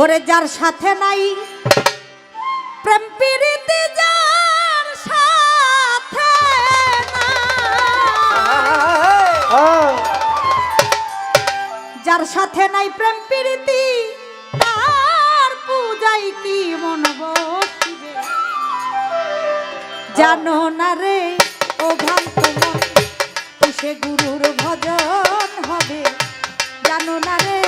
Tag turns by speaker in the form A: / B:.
A: ওরে যার সাথে নাই, প্রেম প্রীতি যার সাথে যার সাথে নাই প্রেম প্রীতি, তার পূজাই কি মন বসিবে? জানো না রে, ও ভ্রান্ত মন, কিসে গুরুর ভজন হবে? জানো না রে